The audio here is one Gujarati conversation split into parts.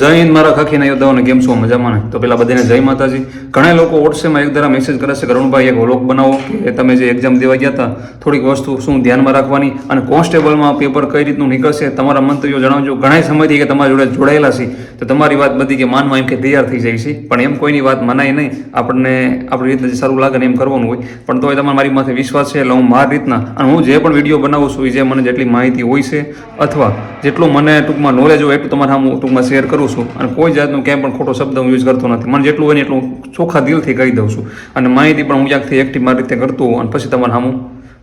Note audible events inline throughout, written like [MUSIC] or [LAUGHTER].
જય હિન્દ, મારા ખાખીના યોદ્ધાઓને કેમ છો? મજામાં તો પેલા બધાને જય માતાજી. ઘણા લોકો વોટ્સએપમાં એક ધારા મેસેજ કરે છે કરુણભાઈ એક વ્લોગ બનાવો કે તમે જે એક્ઝામ દેવા ગયા હતા થોડીક વસ્તુ શું ધ્યાનમાં રાખવાની અને કોન્સ્ટેબલમાં પેપર કઈ રીતનું નીકળશે તમારા મંતવ્યો જણાવજો. ઘણા સમયથી કે તમારી જોડે જોડાયેલા છે. તો તમારી વાત બધી કે માનમાં એમ કે તૈયાર થઈ જાય છે. પણ એમ કોઈની વાત મનાય નહીં. આપણને આપણી રીતે સારું લાગે ને એમ કરવાનું હોય. પણ તોય તમારે મારી માથે વિશ્વાસ છે. એટલે હું મારી રીતના અને હું જે પણ વીડિયો બનાવું છું એ જે મને જેટલી માહિતી હોય છે, અથવા જેટલું મને ટૂંકમાં નોલેજ હોય, એટલું તમારા હું ટૂંકમાં શેર કરું છું. અને કોઈ જાતનું ક્યાંય પણ ખોટો શબ્દ હું યુઝ કરતો નથી. મને જેટલું હોય ને એટલું ચોખ્ખા દિલથી કહી દઉં છું. અને માહિતી પણ હું ક્યાંકથી એકટી મારી રીતે કરતો હોઉં અને પછી તમારે સામું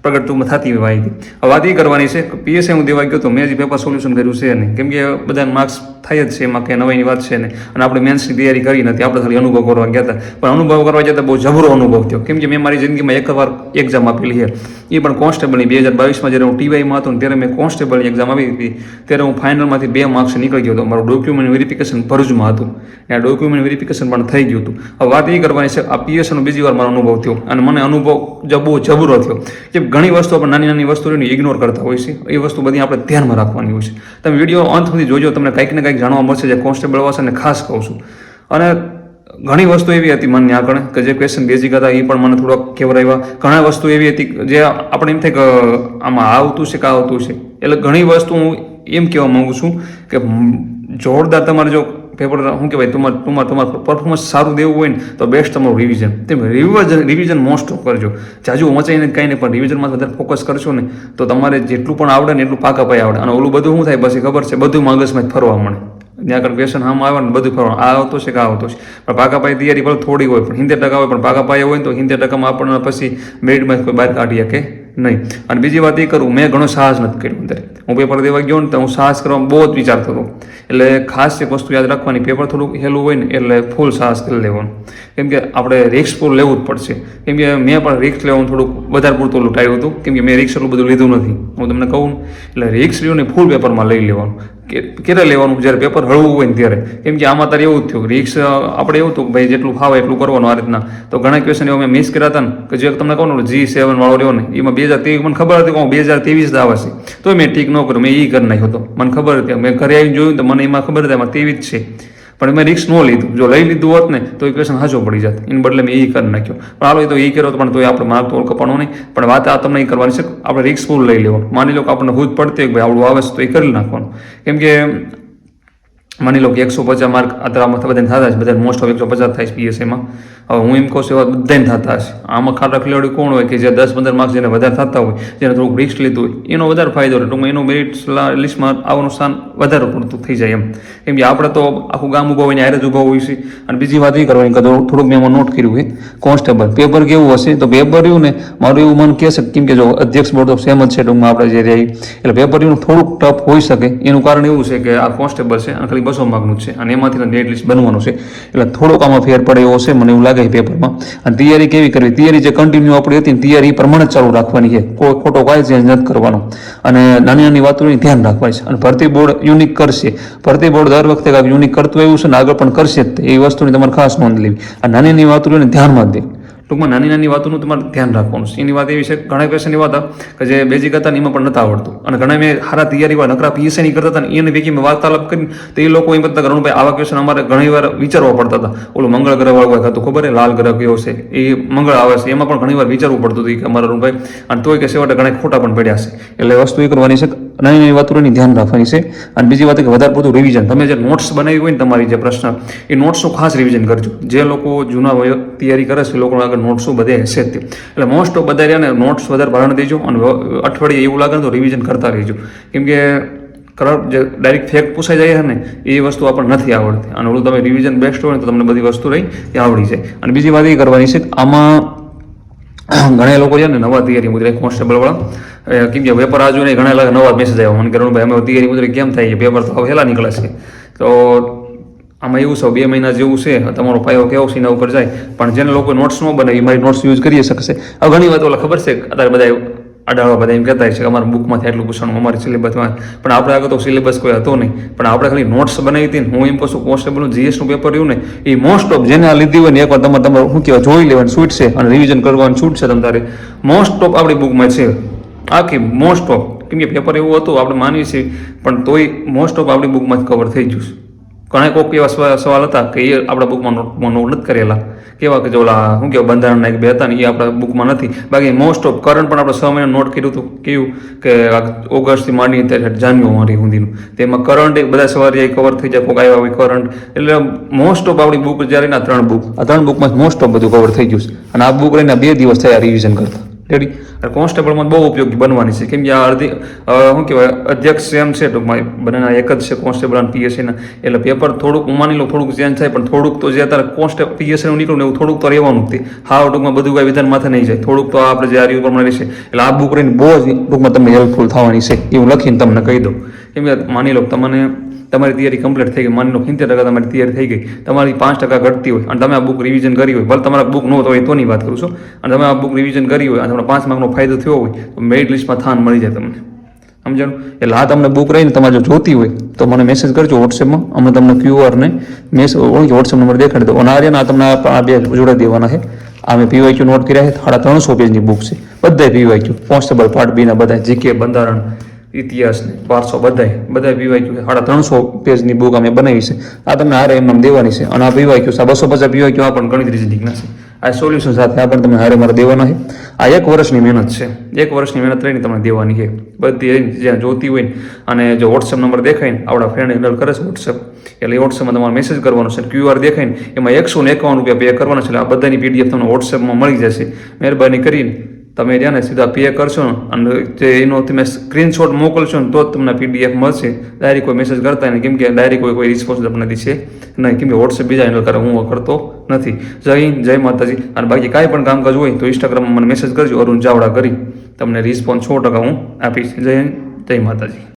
પ્રગટતું થતી માહિતી. હવે વાત એ કરવાની છે પીએસએ હું દેવા ગયો તો મેં હજી પેપર સોલ્યુશન કર્યું છે નહીં. કેમ કે બધાને માર્ક્સ થાય જ છે, એમાં કંઈ નવાઈની વાત છે ને. અને આપણે મેન્સની તૈયારી કરી નથી, આપણે ખાલી અનુભવ કરવા ગયા હતા. પણ અનુભવ કરવા જતાં બહુ જબરો અનુભવ થયો. કેમ કે મેં મારી જિંદગીમાં એકવાર એક્ઝામ આપેલી છે. એ પણ કોન્સ્ટેબલની બે હજાર બાવીસમાં જ્યારે હું ટીવાયમાં હતો ત્યારે મેં કોન્સ્ટેબલની એક્ઝામ આપી હતી. ત્યારે હું ફાઇનલમાંથી બે માર્ક્સ નીકળી ગયો હતો. મારું ડોક્યુમેન્ટ વેરિફિકેશન ભરૂચમાં હતું. એ ડોક્યુમેન્ટ વેરિફિકેશન પણ થઈ ગયું હતું. હવે વાત એ કરવાની છે, આ પીએસનો બીજી વાર મારો અનુભવ થયો. અને મને અનુભવ બહુ જબરો થયો. કે ઘણી વસ્તુ આપણે નાની નાની વસ્તુઓને ઇગ્નોર કરતા હોય છે. એ વસ્તુ બધી આપણે ધ્યાનમાં રાખવાની હોય છે. તમે વીડિયો અંત સુધી જોજો, તમને કંઈક ને કંઈક જાણવા મળશે જે કોન્સ્ટેબલ વાસણને ખાસ કહું છું. અને ઘણી વસ્તુ એવી હતી મનની આગળ કે જે ક્વેશ્ચન બેઝિક હતા એ પણ મને થોડોક કેવરાવ્યા. ઘણા વસ્તુ એવી હતી જે આપણે એમ થાય કે, આમાં આવતું છે કે આવતું છે. એટલે ઘણી વસ્તુ હું એમ કહેવા માગું છું કે જોરદાર તમારે જો પેપર શું કહેવાય તમારે તમારે તમારું પરફોર્મન્સ સારું દેવું હોય ને, તો બેસ્ટ તમારું રિવિઝન તેમ રિવિઝન રિવિઝન મોસ્ટ કરજો. જાજુ વંચાઈને કાંઈ નહીં, પણ રિવિઝનમાં વધારે ફોકસ કરશો ને, તો તમારે જેટલું પણ આવડે ને એટલું પાકા પાય આવડે. અને ઓલું બધું શું થાય, પછી ખબર છે, બધું મગજમાં જ ફરવા મળે. ત્યાં આગળ વ્યસન આમ આવે ને, બધું ફરવા આ આવતો છે કે આ આવતો છે. પણ પાકા પાય તૈયારી ભલે થોડી હોય, પણ સિત્તેર ટકા હોય, પણ પાકા પાયા હોય તો સિત્તેર ટકામાં આપણને પછી મેરિટમાં કોઈ બહાર કાઢી શકે નહીં. અને બીજી વાત એ કરું, મેં ઘણો સાહસ નથી કર્યો અંદર. હું પેપર દેવા ગયો ને તો હું સાહસ કરવામાં બહુ જ વિચારતો હતો. એટલે ખાસ એક વસ્તુ યાદ રાખવાની પેપર થોડુંક હેલું હોય ને એટલે ફૂલ સાહસ કરી લેવાનું. કેમ કે આપણે રિક્સ પૂરું લેવું જ પડશે. કેમ કે મેં પણ રિક્સ લેવાનું થોડુંક વધારે પૂરતું ઓલું ટાળ્યું હતું. કેમ કે મેં રિક્સ એટલું બધું લીધું નથી. હું તમને કહું એટલે રિક્સ લ્યો ને ફૂલ પેપરમાં લઈ લેવાનું. ક્યારે લેવાનું જ્યારે પેપર હળવું હોય ને ત્યારે? કેમ કે આમાં તારે એવું જ થયું. રિક્સ આપણે એવું હતું ભાઈ જેટલું ફાવે એટલું કરવાનું આ રીતના. તો ઘણા ક્વેશ્ચન એવા મેં મિસ કર્યા હતા ને, કે જે તમને કહું ને જી સેવન વાળો રહ્યો ને, એમાં બે હજાર ત્રેવીસ, મને ખબર હતી કે બે હજાર ત્રેવીસ આવે છે તો મેં ઠીક ન કર્યું, મેં એ કરી નાખ્યો હતો. મને ખબર હતી. મેં ઘરે આવીને જોયું તો મને એમાં ખબર હતી એમાં ત્રેવીસ છે. પણ મેં રિક્સ ન લીધું. જો લઈ લીધું હોત ને, તો એ ક્વેશ્ચન હાજો પડી જાત. એને બદલે મેં એ કરી નાખ્યો. પણ હાલો, એ તો એ કર્યો તો પણ તોય આપણે માર્ક તો કપાણો નહીં. પણ વાત આ તમને એ કરવાની છે આપણે રિક્સ ફૂલ લઈ લેવાનું. માની લો કે આપણને ભૂત પડતી હોય ભાઈ આવડું આવે છે તો એ કરી નાખવાનું. કેમ કે, માની લો કે એકસો પચાસ માર્ક અત્યારે બધાને થતા છે બધા મોસ્ટ ઓફ એકસો પચાસ થાય છે પીએસએમાં હવે હું એમ કહું છું એવા બધાને થતા હશે. આમાં ખાટા ખેલાડી કોણ હોય કે જે દસ પંદર માર્ક્સ જેને વધારે થતા હોય, જેને થોડુંક રિસ્ક લીધું હોય, એનો વધારે ફાયદો રહે. ટૂંકમાં એનું મેરિટ લિસ્ટમાં આવવાનું સ્થાન વધારે પૂરતું થઈ જાય એમ. કેમ કે આપણે તો આખું ગામ ઊભા હોય ને હારે જ ઊભા હોય છે અને બીજી વાત એ કરવાની કે થોડુંક મેં એમાં નોટ કર્યું હોય કોન્સ્ટેબલ પેપર કેવું હશે? તો પેપર રહ્યું ને મારું એવું મન કહેશે કેમ કે જો અધ્યક્ષ બોર્ડ ઓફ સેમ જ છે, ટૂંકમાં આપણે જે રહી. એટલે પેપર રહ્યું થોડુંક ટફ હોઈ શકે. એનું કારણ એવું છે કે આ કોન્સ્ટેબલ છે અને ખાલી બસો માર્કનું છે. અને એમાંથી નેટ લિસ્ટ બનવાનું છે. એટલે થોડોક આમાં ફેર પડે એવો છે, મને એવું લાગે છે પેપરમાં. અને તૈયારી કેવી કરવી? તૈયારી જે કન્ટિન્યુ આપણી હતી તૈયારી પ્રમાણે ચાલુ રાખવાની છે. કોઈ ખોટો કાંઈ ચેન્જ નથી કરવાનો. અને નાની નાની વાતોની ધ્યાન રાખવાની છે. અને ભરતી બોર્ડ યુનિક કરશે. ભરતી બોર્ડ દર વખતે કાંઈક યુનિક કરતું એવું છે ને આગળ પણ કરશે જ. એ વસ્તુની તમારે ખાસ નોંધ લેવી. આ નાની નાની વાતોને ધ્યાનમાં દેવી ટૂંકમાં નાની નાની વાતોનું તમારે ધ્યાન રાખવાનું. છે એની વાત એવી છે? ઘણા ક્વેશ્ચન એવા હતા કે જે બેઝિક હતા ને એમાં પણ નતા આવડતું. અને ઘણા મેં સારા તૈયારી વાળા, નકરા પીએસઆઈની કરતા હતા ને એની ભેગી મેં વાર્તાલાપ કરીને તો એ લોકો એમ કરતા ભાઈ આવા ક્વેશ્ચન અમારે ઘણી વાર વિચારવા પડતા હતા. ઓલું મંગળ ગ્રહ વાળું હતું ખબર લાલ ગ્રહ કયો છે? એ મંગળ આવે છે. એમાં પણ ઘણી વાર વિચારવું પડતું હતું કે અમારા રૂમભાઈ અને તોય કે છેવટે ઘણા ખોટા પણ પડ્યા છે. એટલે વસ્તુ એ કરવાની છે નાની નાની વાતોની ધ્યાન રાખવાની છે. અને બીજી વાત કે વધારે પડતું રિવિઝન તમે જે નોટ્સ બનાવી હોય ને તમારી જે પ્રશ્ન, એ નોટ્સનું ખાસ રિવિઝન કરજો. જે લોકો જૂના તૈયારી કરે છે, એ લોકોને આગળ નોટ્સો બધે હશે જ તે. એટલે મોસ્ટ ઓફ બધા રહ્યા નોટ્સ વધારે ભારણ દેજો અને અઠવાડિયે એવું લાગે તો રિવિઝન કરતા રહેજો. કેમ કે કરંટ જે ડાયરેક્ટ ફેક્ટ પૂછાઈ જાય ને, એ વસ્તુ આપણને નથી આવડતી. અને ઓલું તમે રિવિઝન બેસ્ટ હોય ને તો તમને બધી વસ્તુ રહી એ આવડી જાય. અને બીજી વાત એ કરવાની છે આમાં [COUGHS] ઘણા લોકો છે ને નવા તૈયારી મુદ્રા કોન્સ્ટેબલવાળા કેમ કે પેપર આજુ ને ઘણા નવા મેસેજ આવ્યા. મને કે ભાઈ અમે તૈયારી મુદ્રા કેમ થાય છે? પેપર તો વહેલા નીકળે છે. તો આમાં એવું છે, બે મહિના જેવું છે, તમારો પાયો કેવો છે, એના ઉપર જાય. પણ જેને લોકો નોટ્સ ન બને એ મારી નોટ્સ યુઝ કરી શકશે. હવે ઘણી વાત ઓલા ખબર છે, અત્યારે બધા અઢારવા બધા એમ કહેતા હોય છે કે અમારા બુકમાંથી આટલું પૂછવાનું, અમારી સિલેબસમાં પણ આપણે આગળ તો સિલેબસ કોઈ હતો નહીં. પણ આપણે ખાલી નોટ્સ બનાવી હતી હું એમ કહું છું કોન્સ્ટેબલનું જીએસનું પેપર રહ્યું ને, એ મોસ્ટ ઓફ જેને આ લીધી હોય ને એકવાર તમારે તમારે, શું કહેવાય, જોઈ લેવાનું છૂટ છે અને રિવિઝન કરવાનું છૂટ છે તમારે મોસ્ટ ઓફ આપણી બુકમાં છે. આખી મોસ્ટ ઓફ કેમ કે પેપર એવું હતું, આપણે માનીએ છીએ, પણ તોય મોસ્ટ ઓફ આપણી બુકમાં કવર થઈ ગયું છે. ઘણા કોઈક એવા સવા- સવાલ હતા કે એ આપણા બુકમાં નોટમાં નોટ નથી કરેલા. કેવા કે જો ઓલા, શું કહેવાય, બંધારણના એક બે હતા ને એ આપણા બુકમાં નથી. બાકી મોસ્ટ ઓફ કરંટ પણ આપણે છ મહિના નોટ કર્યું હતું, કેવું કે ઓગસ્ટથી માંડી ત્યારે જાન્યુઆરી સુધીનું તેમાં કરંટ એક બધા સવારે એ કવર થઈ જાય કોઈક આવ્યા હોય કરંટ એટલે મોસ્ટ ઓફ આપણી બુક જ્યારે ના ત્રણ બુક આ ત્રણ બુકમાં મોસ્ટ ઓફ બધું કવર થઈ ગયું છે. અને આ બુક લઈને બે દિવસ થયા રિવિઝન કરતા. રેડી. અને કોન્સ્ટેબલમાં બહુ ઉપયોગી બનવાની છે. કેમ કે આ અડધી શું કહેવાય, અધ્યક્ષ એમ છે, ટૂંકમાં બંનેના એક જ છે, કોન્સ્ટેબલ અને પીએસસીના એટલે પેપર થોડુંક, માની લો થોડુંક ચેન્જ થાય, પણ થોડુંક તો જે અત્યારે કોન્સ્ટેબલ પીએસસીનું નીકળ્યું ને એવું થોડુંક તો રહેવાનું તે. હા ટૂંકમાં બધું કાંઈ વિધાન માથે નહીં જાય. થોડુંક તો આપણે જે આ રહ્યું પ્રમાણે રહેશે એટલે આ બુક રહીને બહુ જ ટૂંકમાં તમને હેલ્પફુલ થવાની છે. એવું લખીને તમને કહી દઉં. કેમ કે માની લો તમને તમારી તૈયારી કમ્પ્લીટ થઈ ગઈ. માની લો સિત્તેર ટકા તમારી તૈયારી થઈ ગઈ. તમારી પાંચ ટકા ઘટતી હોય અને તમે આ બુક રિવિઝન કરી હોય. ભલે તમારા બુક ન હોય તોની વાત કરું છું. અને તમે આ બુક રિવિઝન કરી હોય અને તમને પાંચ માર્કનો ફાયદો થયો હોય, તો મેરિટ લિસ્ટમાં થાન મળી જાય તમને. સમજણ? એટલે આ તમને બુક રહીને તમારે જો જોતી હોય, તો મને મેસેજ કરજો વોટ્સએપમાં અમે તમને ક્યુઆર ને મેસેજ વોટ્સએપ નંબર દેખાડી દો અને આ તમને આ બે જોડે દેવાના છે. આ મેં પીવાયક્યુ નોટ કર્યા છે. સાડા ત્રણસો પેજની બુક છે. બધાય પીવાયક્યુ કોન્સ્ટેબલ પાર્ટ બીના બધા જીકે બંધારણ. ઇતિહાસ ને વારસો બધાય બધા પીવાયક્યુ સાડા ત્રણસો પેજની બુક અમે બનાવી છે. આ તમને હારે એમ દેવાની છે. અને આ પીવાયક્યુ આ બસો પચાસ પીવાયક્યુ આ પણ ગણિત રીઝનિંગના છે. આ સોલ્યુશન સાથે આ પણ તમે હારે મારે દેવાના છે. આ એક વર્ષની મહેનત છે. એક વર્ષની મહેનત રહીને તમને દેવાની છે. બધી જ્યાં જોતી હોય અને જો વોટ્સએપ નંબર દેખાય ને આપણા ફ્રેન્ડ હેન્ડલ કરે છે વોટ્સએપ એટલે વોટ્સએપમાં તમારે મેસેજ કરવાનો છે. ક્યુઆર દેખાય ને, એમાં એકસો ને એકાવન રૂપિયા પે કરવાના છે. આ બધાની પીડીએફ તમને વોટ્સએપમાં મળી જશે. મહેરબાની કરીને તમે રહ્યા ને સીધા પે કરશો અને જે એનો તમે સ્ક્રીનશોટ મોકલશો ને તો જ તમને પીડીએફ મળશે. ડાયરેક્ટ કોઈ મેસેજ કરતા નહીં. કેમ કે ડાયરેક્ટ કોઈ કોઈ રિસ્પોન્સ તમને દીશે નહીં. કેમ કે વોટ્સએપ બીજા હેન્ડલ કરે. હું કરતો નથી. જય હિન્દ, જય માતાજી. અને બાકી કાંઈ પણ કામકાજ હોય તો ઇન્સ્ટાગ્રામમાં મને મેસેજ કરજો. અરુણ ચાવડા કરી તમને રિસ્પોન્સ સો ટકા હું આપીશ. જય હિન્દ, જય માતાજી.